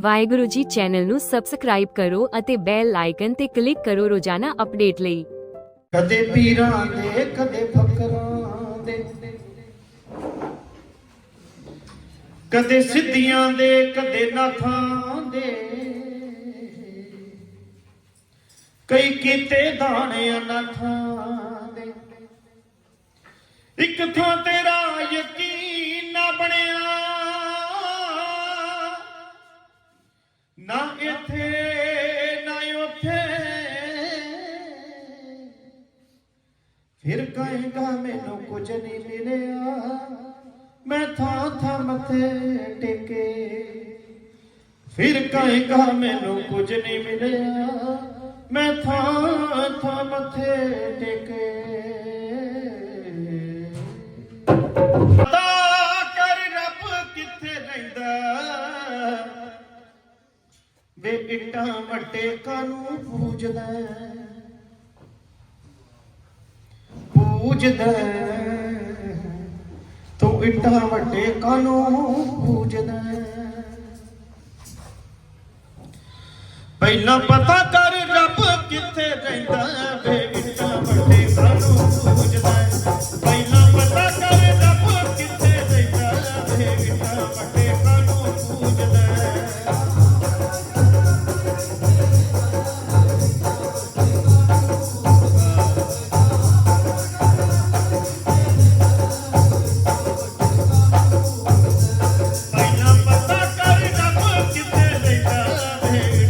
Waheguru ji channel ਨੂੰ subscribe ਕਰੋ ਅਤੇ ਬੈਲ ਆਈਕਨ ਤੇ ਕਲਿੱਕ ਕਰੋ ਰੋਜ਼ਾਨਾ ਅਪਡੇਟ ਲਈ। ਕਦੇ ਪੀਰਾਂ ਦੇ, ਕਦੇ ਫਕਰਾਂ ਦੇ। ਕਦੇ ਸਿੱਧੀਆਂ ਦੇ, ਕਦੇ ਨਾਥਾਂ ਦੇ। ਕਈ ਕੀਤੇ ਦਾਣੇ ਅਨਾਥਾਂ ਦੇ। ਇੱਕ ਥਾਂ ਤੇਰਾ ਯਕੀਨ ਨਾ ਇੱਥੇ, ਨਾ ਉੱਥੇ। ਫਿਰ ਕਹੇਗਾ, ਮੈਨੂੰ ਕੁਝ ਨਹੀਂ ਮਿਲਿਆ। ਮੈਂ ਥਾਂ ਥਾਂ ਮੱਥੇ ਟੇਕੇ। ਫਿਰ ਕਹੇਗਾ, ਮੈਨੂੰ ਕੁਝ ਨਹੀਂ ਮਿਲਿਆ। ਮੈਂ ਥਾਂ ਥਾਂ ਮੱਥੇ ਟੇਕੇ। ਵੇ ਇੱਟਾਂ ਵੱਟੇ ਕਾਨੂੰ ਪੂਜਦਾ ਪੂਜਦਾ ਤੂੰ ਇੱਟਾਂ ਵੱਟੇ ਕਾਨੂੰ ਪੂਜਦਾ ਪਹਿਲਾਂ ਪਤਾ ਕਰ Amen.